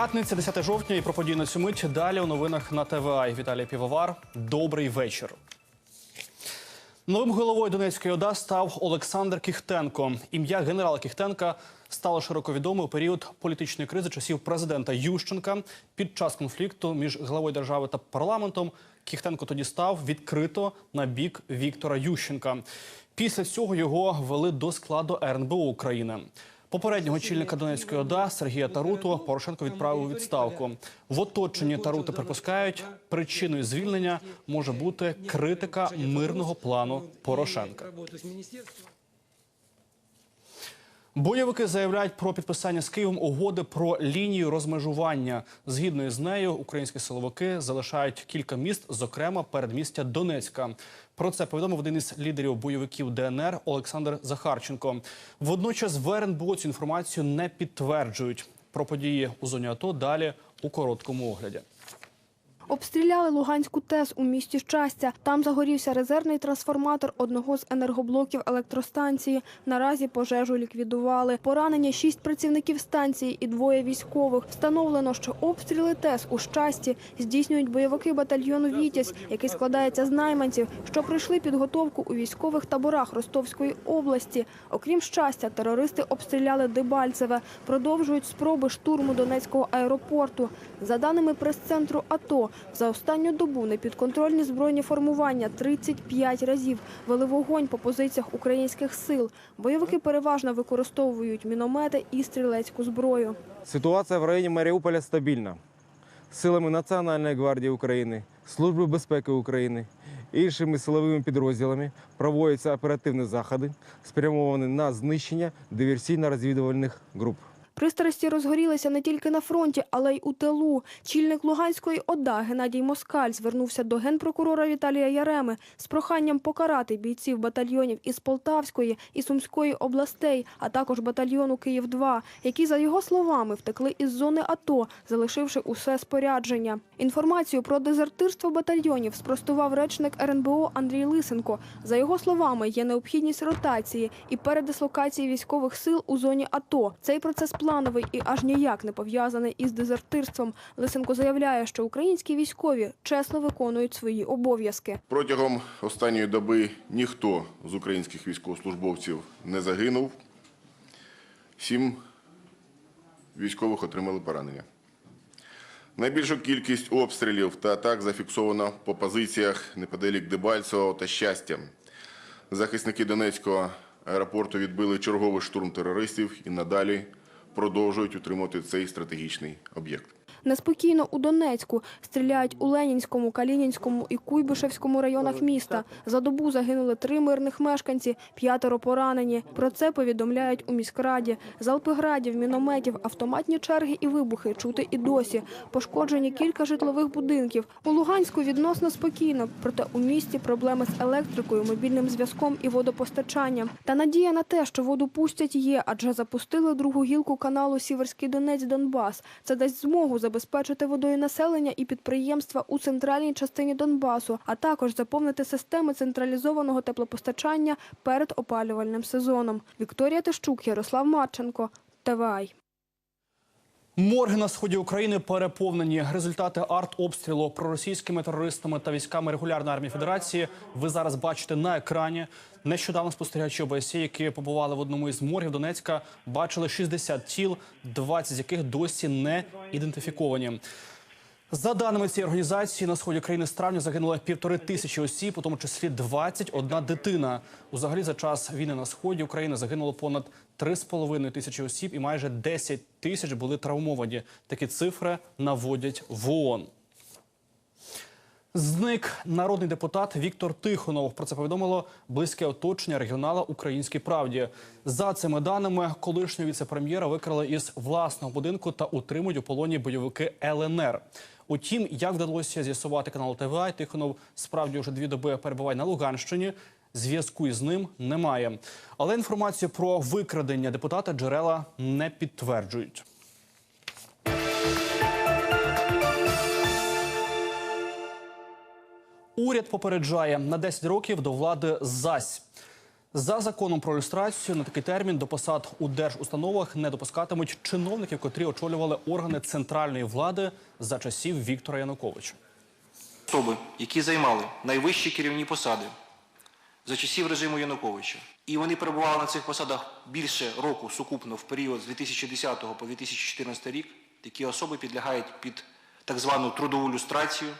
П'ятниця, 10 жовтня, і про події на цю мить. Далі у новинах на ТВА. Віталій Півовар. Добрий вечір. Новим головою Донецької ОДА став Олександр Кіхтенко. Ім'я генерала Кіхтенка стало широко відоме у період політичної кризи часів президента Ющенка. Під час конфлікту між главою держави та парламентом Кіхтенко тоді став відкрито на бік Віктора Ющенка. Після цього його ввели до складу РНБО України. Попереднього очільника Донецької ОДА Сергія Таруту Порошенко відправив у відставку. В оточенні Тарути припускають, причиною звільнення може бути критика мирного плану Порошенка. Бойовики заявляють про підписання з Києвом угоди про лінію розмежування. Згідно з нею, українські силовики залишають кілька міст, зокрема передмістя Донецька. Про це повідомив один із лідерів бойовиків ДНР Олександр Захарченко. Водночас в РНБО цю інформацію не підтверджують. Про події у зоні АТО далі у короткому огляді. Обстріляли Луганську ТЕС у місті Щастя. Там загорівся резервний трансформатор одного з енергоблоків електростанції. Наразі пожежу ліквідували. Поранені шість працівників станції і двоє військових. Встановлено, що обстріли ТЕС у Щасті здійснюють бойовики батальйону «Вітязь», який складається з найманців, що пройшли підготовку у військових таборах Ростовської області. Окрім щастя, терористи обстріляли Дебальцеве. Продовжують спроби штурму Донецького аеропорту. За даними прес-центру АТО, за останню добу непідконтрольні збройні формування 35 разів вели вогонь по позиціях українських сил. Бойовики переважно використовують міномети і стрілецьку зброю. Ситуація в районі Маріуполя стабільна. Силами Національної гвардії України, Служби безпеки України іншими силовими підрозділами проводяться оперативні заходи, спрямовані на знищення диверсійно-розвідувальних груп. Пристрасті розгорілися не тільки на фронті, але й у тилу. Чільник Луганської ОДА Геннадій Москаль звернувся до генпрокурора Віталія Яреми з проханням покарати бійців батальйонів із Полтавської і Сумської областей, а також батальйону Київ-2, які, за його словами, втекли із зони АТО, залишивши усе спорядження. Інформацію про дезертирство батальйонів спростував речник РНБО Андрій Лисенко. За його словами, є необхідність ротації і передислокації військових сил у зоні АТО. Цей процес плановий і аж ніяк не пов'язаний із дезертирством. Лисенко заявляє, що українські військові чесно виконують свої обов'язки. Протягом останньої доби ніхто з українських військовослужбовців не загинув. Сім військових отримали поранення. Найбільшу кількість обстрілів та атак зафіксовано по позиціях неподалік Дебальцевого та Щастя. Захисники Донецького аеропорту відбили черговий штурм терористів і надалі продовжують утримувати цей стратегічний об'єкт. Неспокійно у Донецьку стріляють у Ленінському, Калінінському і Куйбишевському районах міста. За добу загинули три мирних мешканці, п'ятеро поранені. Про це повідомляють у міськраді. Залпи градів, мінометів, автоматні черги і вибухи чути і досі. Пошкоджені кілька житлових будинків. У Луганську відносно спокійно, проте у місті проблеми з електрикою, мобільним зв'язком і водопостачанням. Та надія на те, що воду пустять, є, адже запустили другу гілку каналу Сіверський Донець Донбас. Це дасть змогу забезпечити водою населення і підприємства у центральній частині Донбасу, а також заповнити системи централізованого теплопостачання перед опалювальним сезоном. Вікторія Тищук, Ярослав Марченко, ТВАЙ. Морги на сході України переповнені. Результати артобстрілу проросійськими терористами та військами регулярної армії Федерації ви зараз бачите на екрані. Нещодавно спостерігачі ОБСЄ, які побували в одному із моргів Донецька, бачили 60 тіл, 20 з яких досі не ідентифіковані. За даними цієї організації, на сході країни з травня загинуло півтори тисячі осіб, у тому числі 21 дитина. Узагалі за час війни на сході України загинуло понад 3,5 тисячі осіб і майже 10 тисяч були травмовані. Такі цифри наводять в ООН. Зник народний депутат Віктор Тихонов. Про це повідомило близьке оточення регіонала Українській правді. За цими даними, колишнього віце-прем'єра викрали із власного будинку та утримують у полоні бойовики ЛНР. Утім, як вдалося з'ясувати канал ТВА, Тихонов справді вже дві доби перебуває на Луганщині. Зв'язку із ним немає. Але інформацію про викрадення депутата джерела не підтверджують. Уряд попереджає на 10 років до влади зась. За законом про люстрацію на такий термін до посад у держустановах не допускатимуть чиновників, котрі очолювали органи центральної влади за часів Віктора Януковича. особи, які займали найвищі керівні посади за часів режиму Януковича, і вони перебували на цих посадах більше року сукупно в період з 2010 по 2014 рік, такі особи підлягають під так звану трудову люстрацію,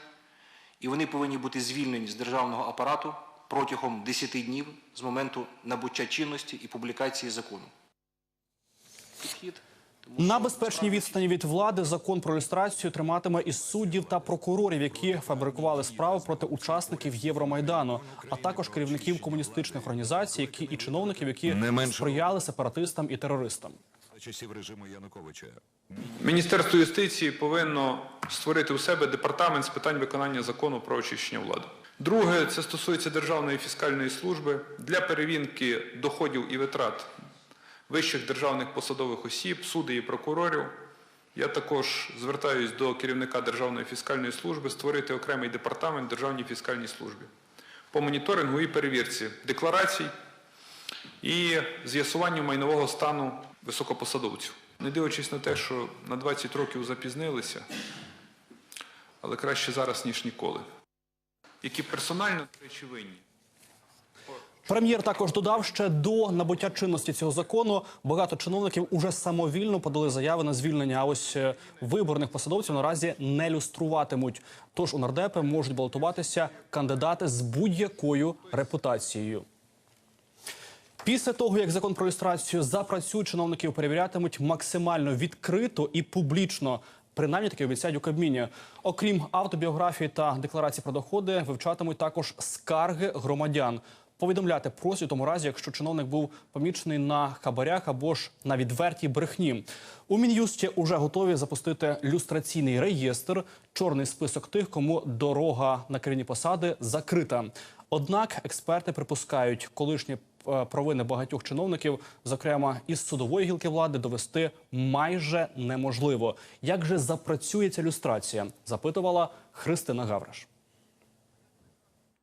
і вони повинні бути звільнені з державного апарату протягом 10 днів з моменту набуття чинності і публікації закону. Підхід. На безпечній відстані від влади закон про люстрацію триматиме і суддів та прокурорів, які фабрикували справи проти учасників Євромайдану, а також керівників комуністичних організацій, які і чиновників, які Не сприяли сепаратистам і терористам. Часів режиму Януковича Міністерство юстиції повинно створити у себе департамент з питань виконання закону про очищення влади. Друге, це стосується Державної фіскальної служби для перевірки доходів і витрат вищих державних посадових осіб, суддів і прокурорів. Я також звертаюсь до керівника Державної фіскальної служби створити окремий департамент Державній фіскальній службі по моніторингу і перевірці декларацій і з'ясуванню майнового стану високопосадовців. Не дивлячись на те, що на 20 років запізнилися, але краще зараз, ніж ніколи. Які персонально речі, винні. Прем'єр також додав, ще до набуття чинності цього закону багато чиновників уже самовільно подали заяви на звільнення. А ось е, виборних посадовців наразі не люструватимуть. Тож у нардепи можуть балотуватися кандидати з будь-якою репутацією. Після того, як закон про люстрацію запрацює, чиновників перевірятимуть максимально відкрито і публічно. Принаймні таки обіцяють у Кабміні. Окрім автобіографії та декларації про доходи, вивчатимуть також скарги громадян. Повідомляти просять у тому разі, якщо чиновник був помічений на хабарях або ж на відвертій брехні. У мін'юсті уже готові запустити люстраційний реєстр, чорний список тих, кому дорога на керівні посади закрита. Однак експерти припускають, колишні е, провини багатьох чиновників, зокрема із судової гілки влади, довести майже неможливо. Як же запрацює ця люстрація? Запитувала Христина Гавриш.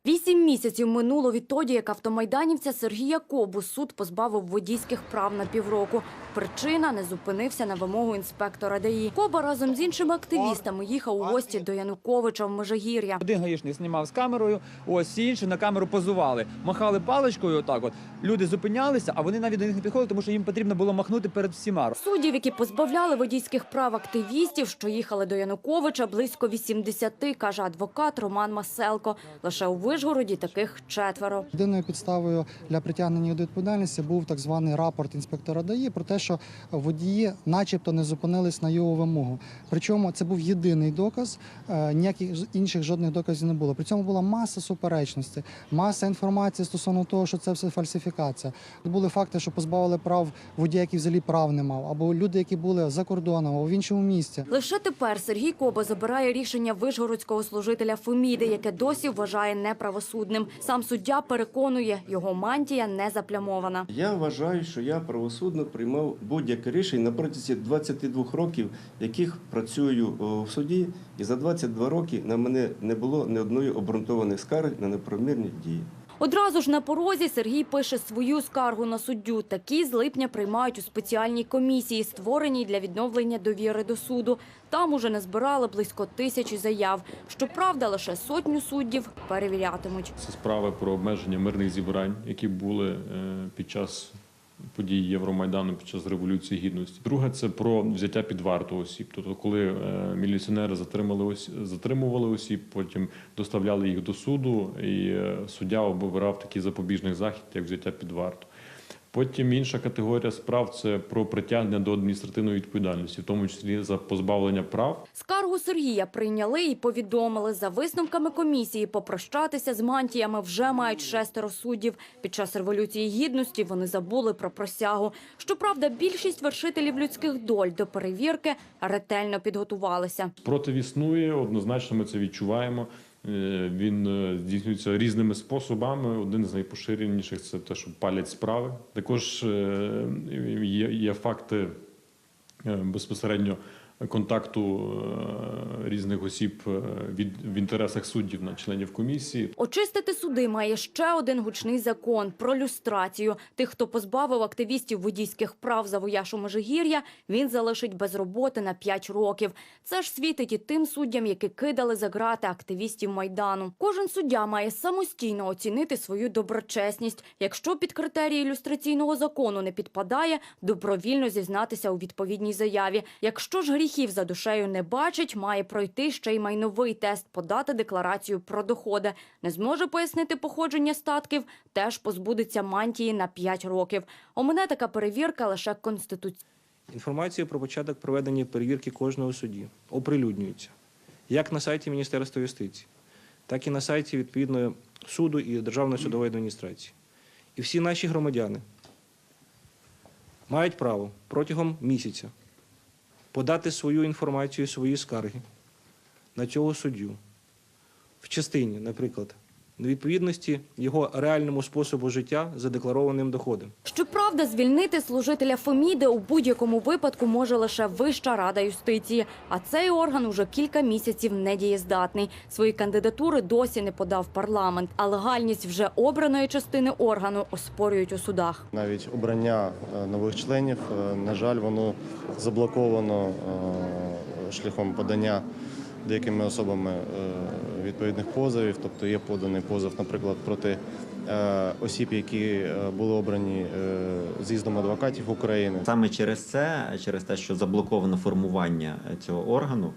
Вісім місяців минуло відтоді, як автомайданівця Сергія Кобу суд позбавив водійських прав на півроку. Причина не зупинився на вимогу інспектора ДАІ. Коба разом з іншими активістами їхав у гості до Януковича в Межигір'я. Один гаїшник знімав з камерою, ось всі інші на камеру позували, махали паличкою. Отак, от люди зупинялися, а вони навіть до них не підходили, тому що їм потрібно було махнути перед всіма. Суддів, які позбавляли водійських прав активістів, що їхали до Януковича, близько 80, каже адвокат Роман Маселко. Лише у Вишгороді таких четверо. Єдиною підставою для притягнення до відповідальності був так званий рапорт інспектора ДАІ про те, що водії, начебто, не зупинились на його вимогу. Причому це був єдиний доказ, е, ніяких інших жодних доказів не було. При цьому була маса суперечностей, маса інформації стосовно того, що це все фальсифікація. Були факти, що позбавили прав водія, який взагалі прав не мав, або люди, які були за кордоном, або в іншому місті. Лише тепер Сергій Коба забирає рішення вишгородського служителя Феміди, яке досі вважає неправосудним. Сам суддя переконує, його мантія не заплямована. Я вважаю, що я правосудно приймав будь-яке рішення на протязі 22 років, яких працюю в суді, і за 22 роки на мене не було ні одної обґрунтованих скарг на неправомірні дії. Одразу ж на порозі Сергій пише свою скаргу на суддю. Такі з липня приймають у спеціальній комісії, створеній для відновлення довіри до суду. Там уже не збирали близько тисячі заяв. Щоправда, лише сотню суддів перевірятимуть. Це справи про обмеження мирних зібрань, які були е, під час подій Євромайдану під час Революції Гідності. Друге це про взяття під варту осіб. Тобто, коли е, міліціонери затримали ось затримували осіб, потім доставляли їх до суду, і е, суддя обирав такий запобіжний захід, як взяття під варту. Потім інша категорія справ це про притягнення до адміністративної відповідальності, в тому числі за позбавлення прав Скаргу Сергія прийняли і повідомили. За висновками комісії попрощатися з мантіями вже мають шестеро суддів. Під час Революції Гідності вони забули про просягу. Щоправда, більшість вершителів людських доль до перевірки ретельно підготувалися. Спротив існує, однозначно ми це відчуваємо. Е, Він е, здійснюється різними способами. Один з найпоширеніших це те, що палять справи. Також е, є, є факти безпосередньо контакту е, різних осіб е, від в інтересах суддів на членів комісії. Очистити суди має ще один гучний закон про люстрацію. Тих, хто позбавив активістів водійських прав за вояшу Межигір'я, він залишить без роботи на 5 років. Це ж світить і тим суддям, які кидали за грати активістів Майдану. Кожен суддя має самостійно оцінити свою доброчесність. Якщо під критерії ілюстраційного закону не підпадає, добровільно зізнатися у відповідній заяві. Якщо ж гріхів за душею не бачить, має пройти ще й майновий тест, подати декларацію про доходи. Не зможе пояснити походження статків, теж позбудеться мантії на 5 років. У мене така перевірка лише конституційна. Інформація про початок проведення перевірки кожного судді оприлюднюється як на сайті Міністерства юстиції, так і на сайті відповідного суду і Державної судової адміністрації. І всі наші громадяни мають право протягом місяця подати свою інформацію, свої скарги на цього суддю. В частині, наприклад, невідповідності його реальному способу життя задекларованим доходом. Щоправда, звільнити служителя Феміди у будь-якому випадку може лише Вища рада юстиції. А цей орган уже кілька місяців недієздатний. Свої кандидатури досі не подав парламент. А легальність вже обраної частини органу оспорюють у судах. Навіть обрання е, нових членів, е, на жаль, воно заблоковано е, шляхом подання деякими особами е, відповідних позовів. Тобто є поданий позов, наприклад, проти е, осіб, які е, були обрані з'їздом адвокатів України. Саме через це, через те, що заблоковано формування цього органу,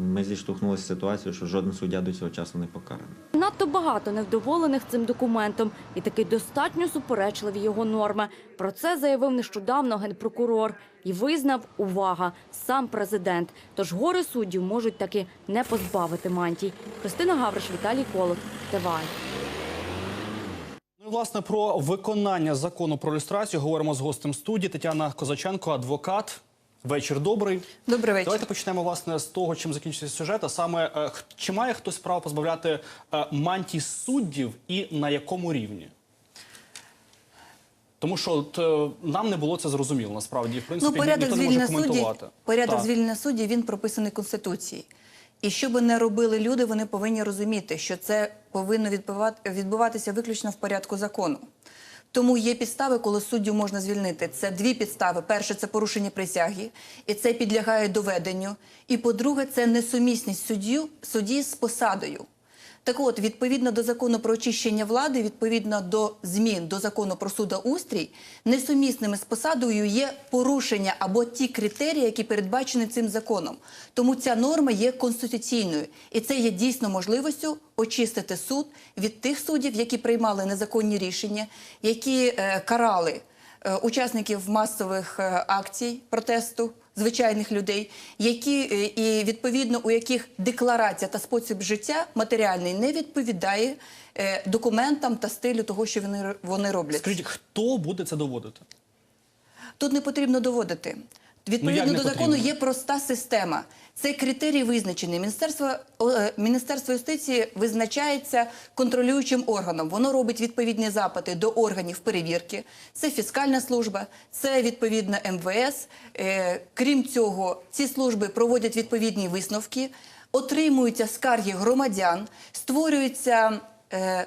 ми зіштовхнулися з ситуацією, що жоден суддя до цього часу не покараний. Надто багато невдоволених цим документом і таки достатньо суперечливі його норми. Про це заявив нещодавно генпрокурор і визнав увага сам президент. Тож гори суддів можуть таки не позбавити мантій. Христина Гавриш, Віталій Колот, ТВА. Ну власне про виконання закону про люстрацію говоримо з гостем студії Тетяна Козаченко, адвокат. Вечір добрий. Добрий вечір. Давайте почнемо власне з того, чим закінчився сюжет. А саме е, чи має хтось право позбавляти е, мантій суддів і на якому рівні? Тому що от, е, нам не було це зрозуміло насправді. В принципі, Ну, порядок ніхто не може коментувати. порядок Так. звільнення суддів він прописаний Конституцією. І що би не робили люди, вони повинні розуміти, що це повинно відбувати- відбуватися виключно в порядку закону. Тому є підстави, коли суддю можна звільнити. Це дві підстави. Перше це порушення присяги, і це підлягає доведенню. І по-друге, це несумісність суддю, судді з посадою. Так от, відповідно до закону про очищення влади, відповідно до змін до закону про судоустрій, несумісними з посадою є порушення або ті критерії, які передбачені цим законом. Тому ця норма є конституційною, і це є дійсно можливістю очистити суд від тих суддів, які приймали незаконні рішення, які е, карали е, учасників масових е, акцій протесту. Звичайних людей, які е, і відповідно у яких декларація та спосіб життя матеріальний не відповідає е, документам та стилю того, що вони вони роблять. Скажіть, хто буде це доводити? Тут не потрібно доводити. Ну, Відповідно ну, до закону потрібно? є проста система. Цей критерій визначений. Міністерство, е, Міністерство юстиції визначається контролюючим органом. Воно робить відповідні запити до органів перевірки. Це фіскальна служба, це відповідно МВС. Е, крім цього, ці служби проводять відповідні висновки, отримуються скарги громадян, створюються. Е,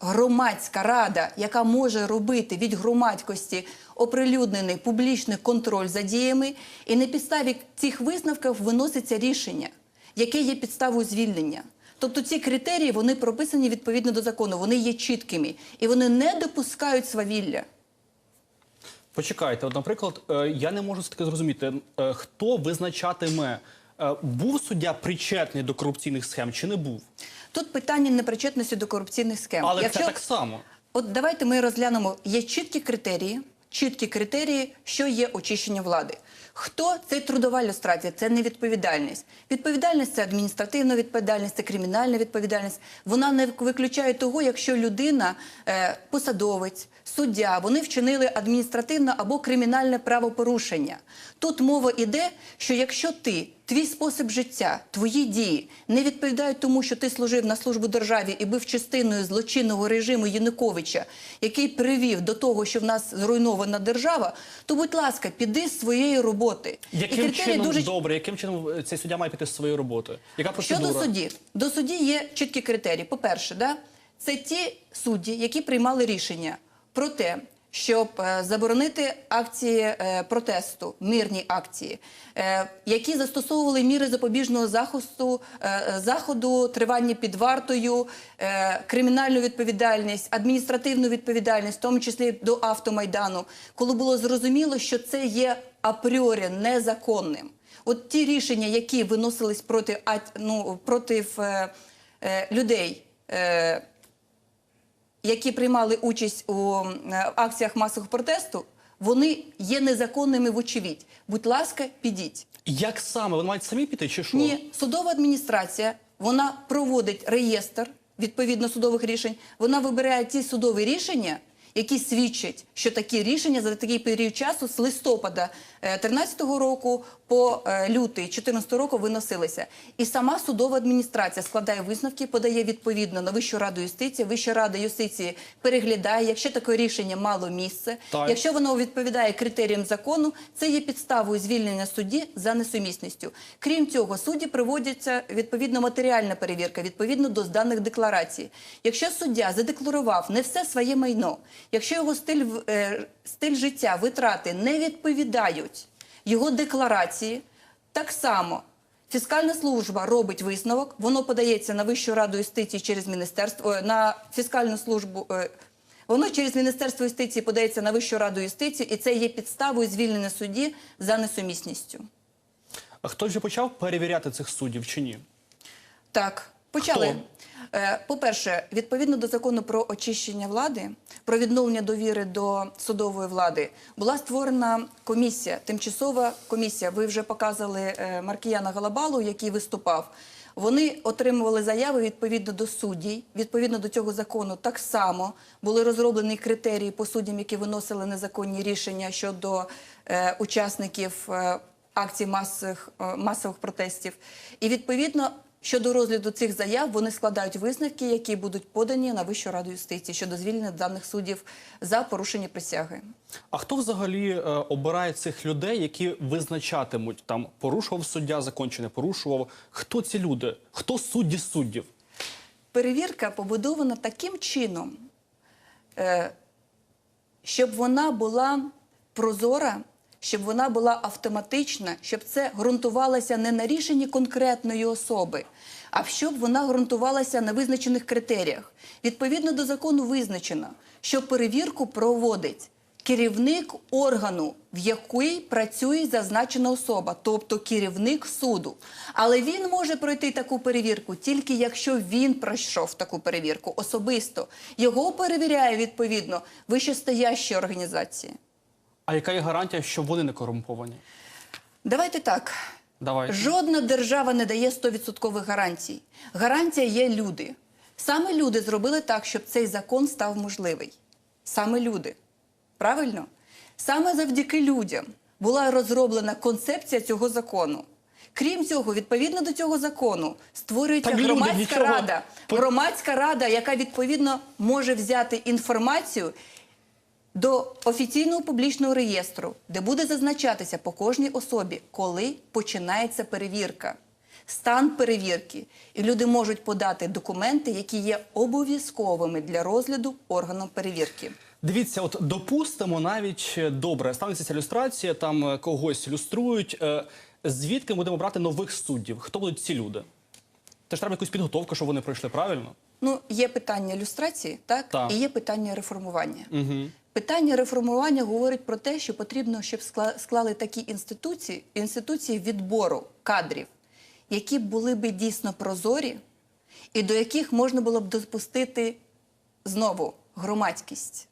громадська рада, яка може робити від громадськості оприлюднений публічний контроль за діями, і на підставі цих висновків виноситься рішення, яке є підставою звільнення. Тобто ці критерії вони прописані відповідно до закону, вони є чіткими і вони не допускають свавілля. Почекайте, от, наприклад, е, я не можу таки зрозуміти, е, хто визначатиме, е, був суддя причетний до корупційних схем чи не був? Тут питання непричетності до корупційних схем. Але це так само. От давайте ми розглянемо. Є чіткі критерії, чіткі критерії, що є очищення влади. Хто це трудова люстрація? Це не відповідальність. Відповідальність це адміністративна відповідальність, це кримінальна відповідальність. Вона не виключає того, якщо людина, е, посадовець, суддя, вони вчинили адміністративне або кримінальне правопорушення. Тут мова йде, що якщо ти твій спосіб життя, твої дії не відповідають тому, що ти служив на службу державі і був частиною злочинного режиму Януковича, який привів до того, що в нас зруйнована держава, то, будь ласка, піди з своєї роботи. Яким чином добре, яким чином е, цей суддя має піти з своєї роботи? Яка процедура? Щодо судді, до судді є чіткі критерії. По-перше, да, це ті судді, які приймали рішення про те, щоб е, заборонити акції е, протесту, мирні акції, е, які застосовували міри запобіжного захисту, заходу, тривання під вартою, кримінальну відповідальність, адміністративну відповідальність, в тому числі до автомайдану, коли було зрозуміло, що це є апріорі незаконним. От ті рішення, які виносились проти, ну, проти людей, які приймали участь у е, акціях масового протесту, вони є незаконними вочевидь. Будь ласка, підіть. Як саме? Вони мають самі піти чи що? Ні, судова адміністрація вона проводить реєстр відповідно судових рішень. Вона вибирає ті судові рішення, які свідчать, що такі рішення за такий період часу з листопада 2013 року по е, лютий 2014 року виносилися. І сама судова адміністрація складає висновки, подає відповідно на Вищу раду юстиції. Вища рада юстиції переглядає, якщо таке рішення мало місце, Так. якщо воно відповідає критеріям закону, це є підставою звільнення судді за несумісністю. Крім цього, судді проводяться відповідно матеріальна перевірка відповідно до зданих декларацій. Якщо суддя задекларував не все своє майно, якщо його стиль, е, стиль життя, витрати не відповідають його декларації, так само. Фіскальна служба робить висновок, воно подається на Вищу раду юстиції через міністерство е, на фіскальну службу. е, Воно через Міністерство юстиції подається на Вищу раду юстиції, і це є підставою звільнення судді за несумісністю. А Хтось вже почав перевіряти цих суддів чи ні? Так, почали. Хто? Е, По-перше, відповідно до закону про очищення влади, про відновлення довіри до судової влади, була створена комісія, тимчасова комісія. Ви вже показали е, Маркіяна Галабалу, який виступав. Вони отримували заяви відповідно до суддів. Відповідно до цього закону так само були розроблені критерії по суддям, які виносили незаконні рішення щодо е, учасників акцій масових протестів. І відповідно щодо розгляду цих заяв вони складають висновки, які будуть подані на Вищу раду юстиції щодо звільнення даних суддів за порушення присяги. А хто взагалі е, обирає цих людей, які визначатимуть там порушував суддя закон чи не порушував? Хто ці люди? Хто судді суддів? Перевірка побудована таким чином, е, щоб вона була прозора, щоб вона була автоматична, щоб це ґрунтувалося не на рішенні конкретної особи, а щоб вона ґрунтувалася на визначених критеріях. Відповідно до закону визначено, що перевірку проводить керівник органу, в якій працює зазначена особа, тобто керівник суду. Але він може пройти таку перевірку тільки якщо він пройшов таку перевірку особисто. Його перевіряє відповідно вищестоящі організації. А яка є гарантія, що вони не корумповані? Давайте так. Давай. Жодна держава не дає 100% гарантій. Гарантія є люди. Саме люди зробили так, щоб цей закон став можливий. Саме люди. Правильно? Саме завдяки людям була розроблена концепція цього закону. Крім цього, відповідно до цього закону створюється Так люди громадська нічого- рада. Громадська рада, яка відповідно може взяти інформацію до офіційного публічного реєстру, де буде зазначатися по кожній особі, коли починається перевірка, стан перевірки, і люди можуть подати документи, які є обов'язковими для розгляду органом перевірки. Дивіться, от допустимо навіть е, добре, станеться ця люстрація, там е, когось люструють. Е, Звідки будемо брати нових суддів? Хто будуть ці люди? Теж треба якусь підготовку, щоб вони пройшли правильно? Ну, є питання люстрації, так? Так. І є питання реформування. Угу. Питання реформування говорить про те, що потрібно, щоб склали такі інституції, інституції відбору кадрів, які були би дійсно прозорі, і до яких можна було б допустити знову громадськість.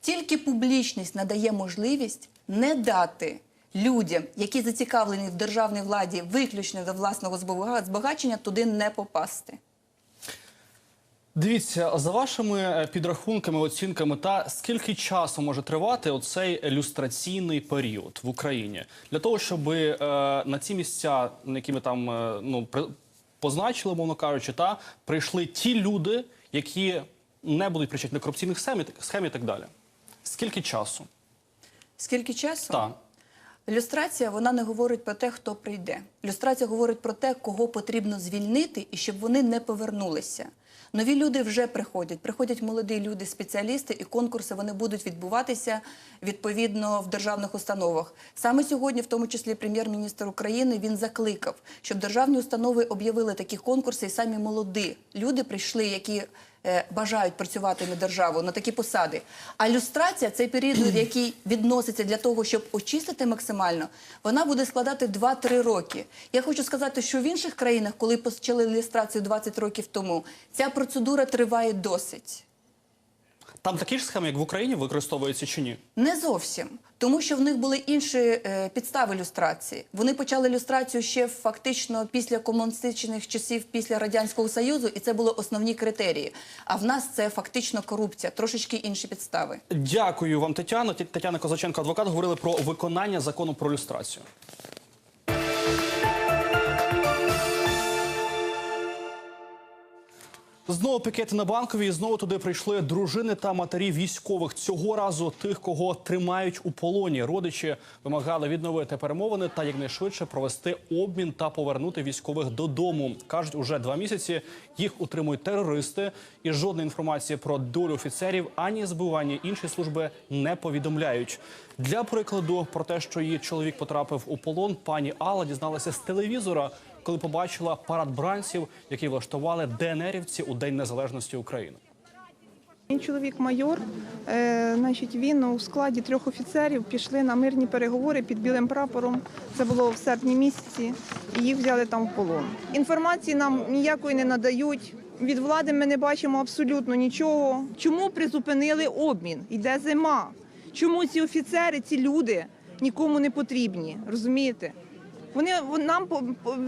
Тільки публічність надає можливість не дати людям, які зацікавлені в державній владі виключно до власного збагачення, туди не попасти. Дивіться, за вашими е, підрахунками, оцінками, та скільки часу може тривати оцей люстраційний період в Україні для того, щоб е, на ці місця, на які ми там е, ну при, позначили, мовно кажучи, та прийшли ті люди, які не будуть причетні до корупційних схем і так далі. Скільки часу? Скільки часу? Так. Люстрація вона не говорить про те, хто прийде. Люстрація говорить про те, кого потрібно звільнити і щоб вони не повернулися. Нові люди вже приходять. Приходять молоді люди, спеціалісти, і конкурси вони будуть відбуватися відповідно в державних установах. Саме сьогодні, в тому числі, прем'єр-міністр України він закликав, щоб державні установи об'явили такі конкурси, і самі молоді люди прийшли, які бажають працювати на державу на такі посади. А люстрація цей період, який відноситься для того, щоб очистити максимально, вона буде складати 2-3 роки. Я хочу сказати, що в інших країнах, коли почали люстрацію 20 років тому, ця процедура триває досить. Там такі ж схеми, як в Україні, використовуються чи ні? Не зовсім, тому що в них були інші е, підстави люстрації. Вони почали люстрацію ще фактично після комуністичних часів, після радянського союзу, і це були основні критерії. А в нас це фактично корупція, трошечки інші підстави. Дякую вам, Тетяно. Тетяна Козаченко, адвокат, говорили про виконання закону про люстрацію. Знову пікети на банковій. Знову туди прийшли дружини та матері військових. Цього разу тих, кого тримають у полоні. Родичі вимагали відновити перемовини та якнайшвидше провести обмін та повернути військових додому. кажуть, уже два місяці їх утримують терористи, і жодної інформації про долю офіцерів ані збивання інші служби не повідомляють. Для прикладу про те, що її чоловік потрапив у полон, пані Алла дізналася з телевізора, коли побачила парад бранців, який влаштували ДНРівці у День Незалежності України. Мій чоловік майор, е, значить, він у складі трьох офіцерів пішли на мирні переговори під білим прапором. Це було в серпні місяці, і їх взяли там в полон. Інформації нам ніякої не надають. Від влади ми не бачимо абсолютно нічого. Чому призупинили обмін? Йде зима. Чому ці офіцери, ці люди нікому не потрібні? Розумієте? Вони нам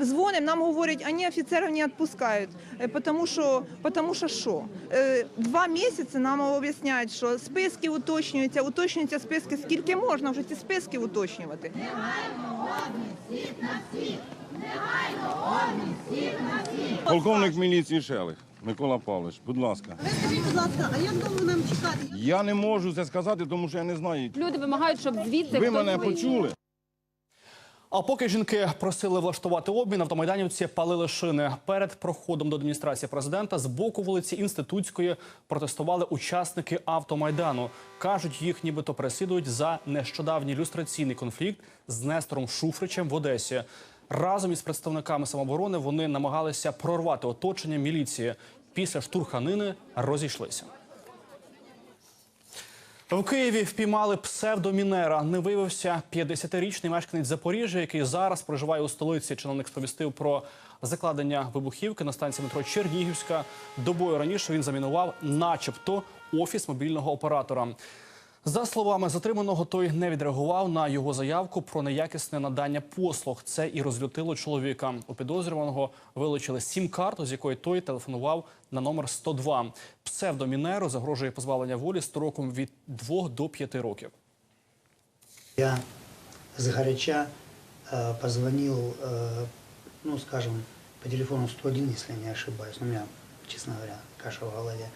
дзвонять, нам говорять, а ні, офіцерів не відпускають. Е, Потому що, потому що що? Е, Два місяці нам об'ясняють, що списки уточнюються, уточнюються списки. Скільки можна вже ці списки уточнювати? Полковник міліції Шелих Микола Павлович, будь ласка. ви Скажіть, будь ласка, а як довго нам чекати? Я не можу це сказати, тому що я не знаю. Люди вимагають, щоб звідси Ви мене почули? А поки жінки просили влаштувати обмін, автомайданівці палили шини. Перед проходом до адміністрації президента з боку вулиці Інститутської протестували учасники автомайдану. кажуть, їх нібито переслідують за нещодавній люстраційний конфлікт з Нестором Шуфричем в Одесі. Разом із представниками самооборони вони намагалися прорвати оточення міліції. Після штурханини розійшлися. В Києві впіймали псевдомінера. Не виявився 50-річний мешканець Запоріжжя, який зараз проживає у столиці. Чиновник сповістив про закладення вибухівки на станції метро Чернігівська. Добою раніше він замінував, начебто, офіс мобільного оператора. За словами затриманого, той не відреагував на його заявку про неякісне надання послуг. Це і розлютило чоловіка. У підозрюваного вилучили сім-карту, з якої той телефонував на номер 102. Псевдомінеру загрожує позбавлення волі строком від 2 до 5 років. Я сгоряча э, позвонил, э, ну, скажем, по телефону 101, если не ошибаюсь, ну, у меня, честно говоря, каша в голове,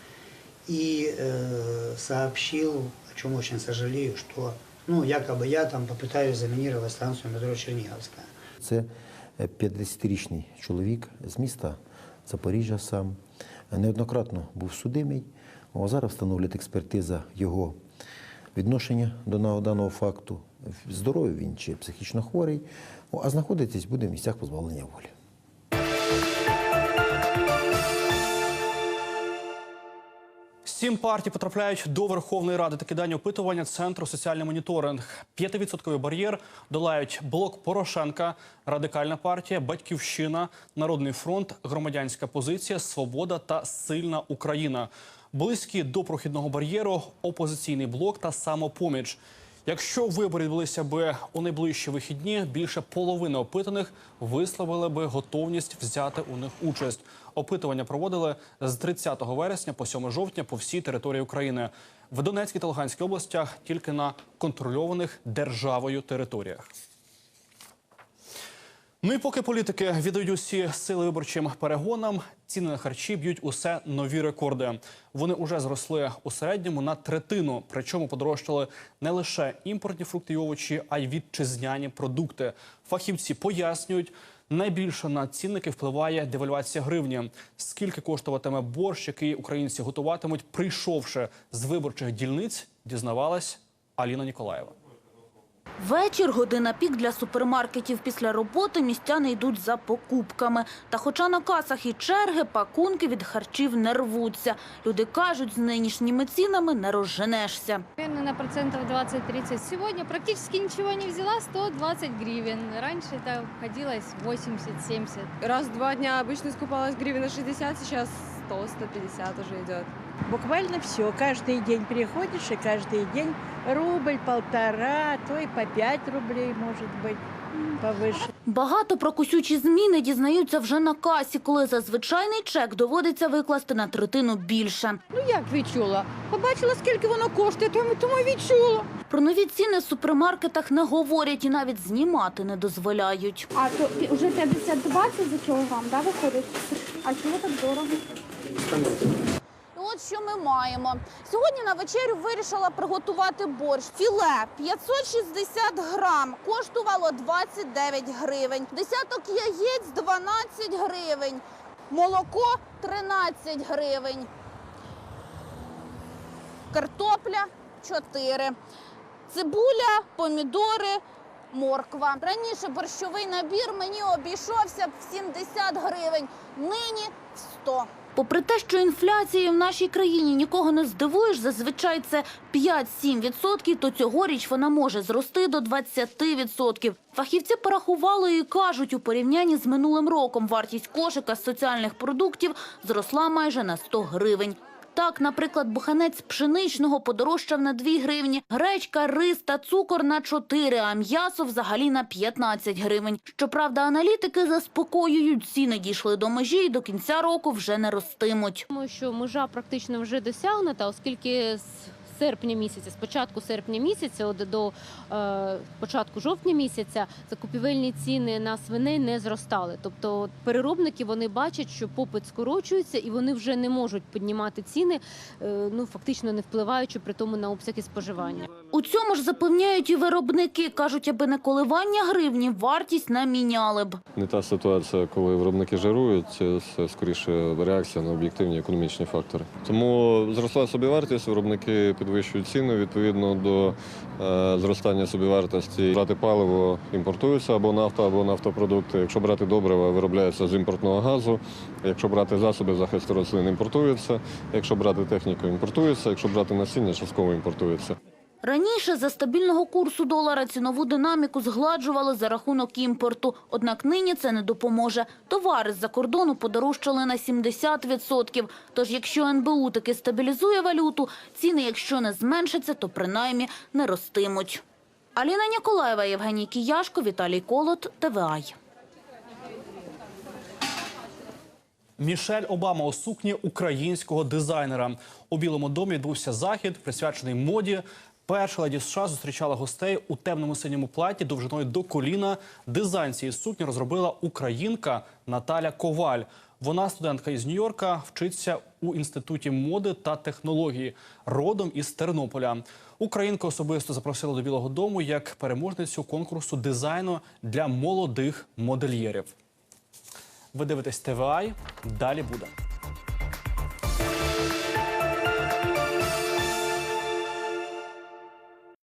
и э, сообщил, о чем очень сожалею, что, ну, якобы я там попытаюсь заминировать станцию метро Черниговская. Це е, 50-річний чоловік з міста Запоріжжя сам. Неоднократно був судимий. О, Зараз встановлює експертиза його відношення до даного факту. Здоровий він чи психічно хворий, а знаходитись буде в місцях позбавлення волі. Сім партій потрапляють до Верховної Ради. Такі дані опитування центру соціальний моніторинг. П'ятивідсотковий бар'єр долають блок Порошенка, радикальна партія, батьківщина, народний фронт, громадянська позиція, свобода та сильна Україна. Близькі до прохідного бар'єру опозиційний блок та самопоміч. Якщо вибори відбулися би у найближчі вихідні, більше половини опитаних висловили би готовність взяти у них участь. Опитування проводили з 30 вересня по 7 жовтня по всій території України. В Донецькій та Луганській областях тільки на контрольованих державою територіях. Ну і поки політики віддають усі сили виборчим перегонам, ціни на харчі б'ють усе нові рекорди. Вони уже зросли у середньому на третину. Причому подорожчали не лише імпортні фрукти і овочі, а й вітчизняні продукти. Фахівці пояснюють. Найбільше на цінники впливає девальвація гривні. Скільки коштуватиме борщ, який українці готуватимуть, прийшовши з виборчих дільниць, дізнавалась Аліна Ніколаєва. Вечір – година пік для супермаркетів. Після роботи містяни йдуть за покупками. Та хоча на касах і черги, пакунки від харчів не рвуться. Люди кажуть, з нинішніми цінами не розженешся. Наверное, на процентов 20-30. Сегодня практически ничего не взяла, 120 гривен. Раньше это обходилось 80-70. Раз в два дня обычно скупалась гривен на 60, сейчас 100-150 уже идет. Буквально все. Каждый день приходишь, и каждый день рубль, полтора, а то и по пять рублей, может быть, повыше. Багато про кусючі зміни дізнаються вже на касі, коли за звичайний чек доводиться викласти на третину більше. Ну як відчула? Побачила, скільки воно коштує, тому, тому відчула. Про нові ціни в супермаркетах не говорять і навіть знімати не дозволяють. А то вже 50-20 за кілограм, да, виходить? А чому так дорого? От що ми маємо. Сьогодні на вечерю вирішила приготувати борщ. Філе 560 грам, коштувало 29 гривень. Десяток яєць 12 гривень. Молоко 13 гривень. Картопля 4. Цибуля, помідори, морква. Раніше борщовий набір мені обійшовся в 70 гривень, нині в 100. Попри те, що інфляцією в нашій країні нікого не здивуєш, зазвичай це 5-7%, то цьогоріч вона може зрости до 20%. Фахівці порахували і кажуть, у порівнянні з минулим роком вартість кошика з соціальних продуктів зросла майже на 100 гривень. Так, наприклад, буханець пшеничного подорожчав на 2 гривні, гречка, рис та цукор на 4, а м'ясо взагалі на 15 гривень. Щоправда, аналітики заспокоюють, ціни дійшли до межі і до кінця року вже не ростимуть. Тому що межа практично вже досягнута, оскільки з серпня місяця, з початку серпня місяця от до е, початку жовтня місяця закупівельні ціни на свиней не зростали. Тобто переробники вони бачать, що попит скорочується і вони вже не можуть піднімати ціни, е, ну фактично не впливаючи при тому на обсяги споживання. У цьому ж запевняють і виробники. Кажуть, аби не коливання гривні, вартість не міняли б. Не та ситуація, коли виробники жарують, це скоріше реакція на об'єктивні економічні фактори. Тому зросла собівартість, виробники підвищують ціни відповідно до е, зростання собівартості. Брати паливо імпортується або нафта, або нафтопродукти. Якщо брати добрива, виробляється з імпортного газу. Якщо брати засоби захисту рослин, імпортується. Якщо брати техніку, імпортується. Якщо брати насіння, частково імпортується. Раніше за стабільного курсу долара цінову динаміку згладжували за рахунок імпорту. Однак нині це не допоможе. Товари з-за кордону подорожчали на 70%. Тож якщо НБУ таки стабілізує валюту, ціни, якщо не зменшаться, то принаймні не ростимуть. Аліна Ніколаєва, Євгеній Кіяшко, Віталій Колот, ТВАЙ. Мішель Обама у сукні українського дизайнера. У Білому домі відбувся захід, присвячений моді. Перша леді США зустрічала гостей у темному синьому платі довжиною до коліна. Дизайн цієї сукні розробила українка Наталя Коваль. Вона студентка із Нью-Йорка, вчиться у інституті моди та технології, родом із Тернополя. Українка особисто запросила до Білого Дому як переможницю конкурсу дизайну для молодих модельєрів. Ви дивитесь ТВА. Далі буде.